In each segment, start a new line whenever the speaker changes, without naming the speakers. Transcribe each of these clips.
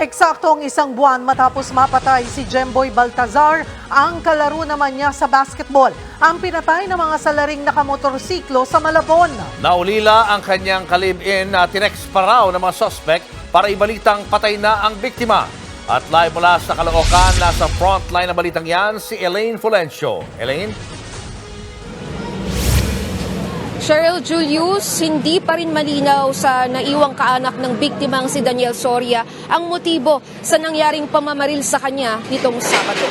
Eksaktong isang buwan matapos mapatay si Jemboy Baltazar, ang kalaro naman niya sa basketball. Ang pinatay ng mga salaring nakamotorsiklo sa Malabon.
Naulila ang kanyang kalib-in na tinex pa raw ng mga suspect para ibalitang patay na ang biktima. At live mula sa Caloocan, nasa frontline na balitang yan, si Elaine Fulencio. Elaine?
Cheryl Julius, hindi pa rin malinaw sa naiwang kaanak ng biktimang si Daniel Soria ang motibo sa nangyaring pamamaril sa kanya nitong Sabado.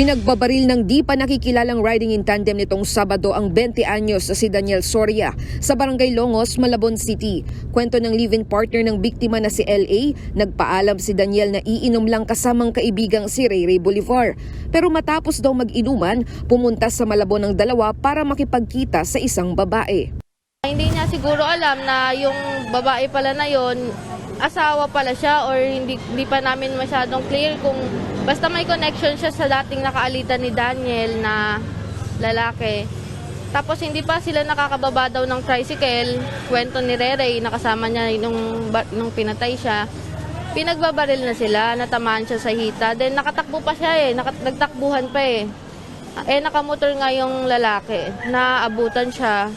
Pinagbabaril ng di pa nakikilalang riding in tandem nitong Sabado ang 20 anyos na si Daniel Soria sa Barangay Longos, Malabon City. Kwento ng live-in partner ng biktima na si LA, nagpaalam si Daniel na iinom lang kasamang kaibigang si Ray Ray Bolivar. Pero matapos daw mag-inuman, pumunta sa Malabon ng dalawa para makipagkita sa isang babae.
Hindi niya siguro alam na yung babae pala na yon asawa pala siya or hindi, hindi pa namin masyadong clear kung basta may connection siya sa dating nakaalitan ni Daniel na lalaki. Tapos hindi pa sila nakakababa daw ng tricycle. Kwento ni Rere, nakasama niya nung, nung pinatay siya. Pinagbabaril na sila, natamaan siya sa hita. Then nakatakbo pa siya eh, nakat- nagtakbuhan pa eh. Eh nakamotor nga yung lalaki, naabutan siya.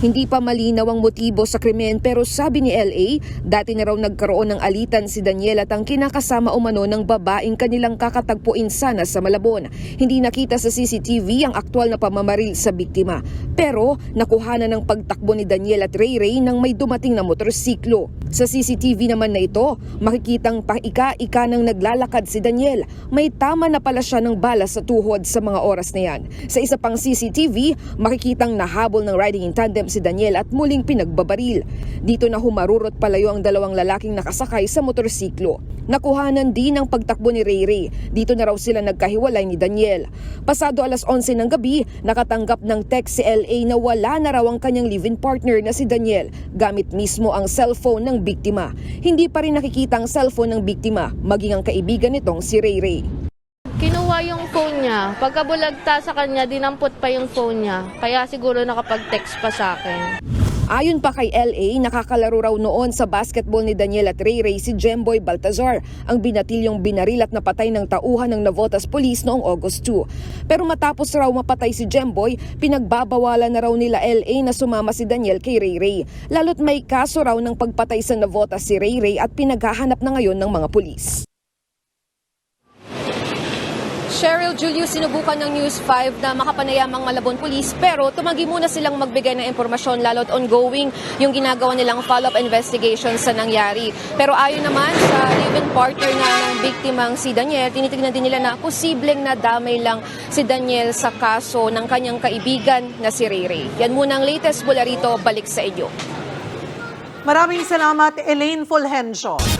Hindi pa malinaw ang motibo sa krimen pero sabi ni LA, dati na raw nagkaroon ng alitan si Daniel at ang kinakasama umano ng babaeng kanilang kakatagpuin sana sa Malabon. Hindi nakita sa CCTV ang aktwal na pamamaril sa biktima. Pero nakuha na ng pagtakbo ni Daniel at Ray Ray nang may dumating na motorsiklo. Sa CCTV naman na ito, makikitang paika-ika nang naglalakad si Daniel. May tama na pala siya ng bala sa tuhod sa mga oras na yan. Sa isa pang CCTV, makikitang nahabol ng riding in tandem si Daniel at muling pinagbabaril. Dito na humarurot palayo ang dalawang lalaking nakasakay sa motorsiklo. Nakuhanan din ang pagtakbo ni Ray Ray. Dito na raw sila nagkahiwalay ni Daniel. Pasado alas 11 ng gabi, nakatanggap ng text si LA na wala na raw ang kanyang live-in partner na si Daniel gamit mismo ang cellphone ng biktima. Hindi pa rin nakikita ang cellphone ng biktima, maging ang kaibigan nitong si Ray Ray.
Kinuha yung phone niya. Pagkabulagta sa kanya, dinampot pa yung phone niya. Kaya siguro nakapag-text pa sa akin.
Ayon pa kay LA, nakakalaro raw noon sa basketball ni Daniel at Ray Ray si Jemboy Baltazar, ang binatilyong binaril at napatay ng tauhan ng Navotas Police noong August 2. Pero matapos raw mapatay si Jemboy, pinagbabawalan na raw nila LA na sumama si Daniel kay Ray Ray. Lalo't may kaso raw ng pagpatay sa Navotas si Ray Ray at pinaghahanap na ngayon ng mga pulis. Cheryl Julius sinubukan ng News 5 na makapanayam ang Malabon Police pero tumanggi muna silang magbigay ng impormasyon lalo't ongoing yung ginagawa nilang follow-up investigation sa nangyari. Pero ayon naman sa live-in partner na ng biktimang si Daniel, tinitignan din nila na posibleng nadamay lang si Daniel sa kaso ng kanyang kaibigan na si Ray. Yan muna ang latest mula rito, balik sa inyo.
Maraming salamat, Elaine Fulgencio.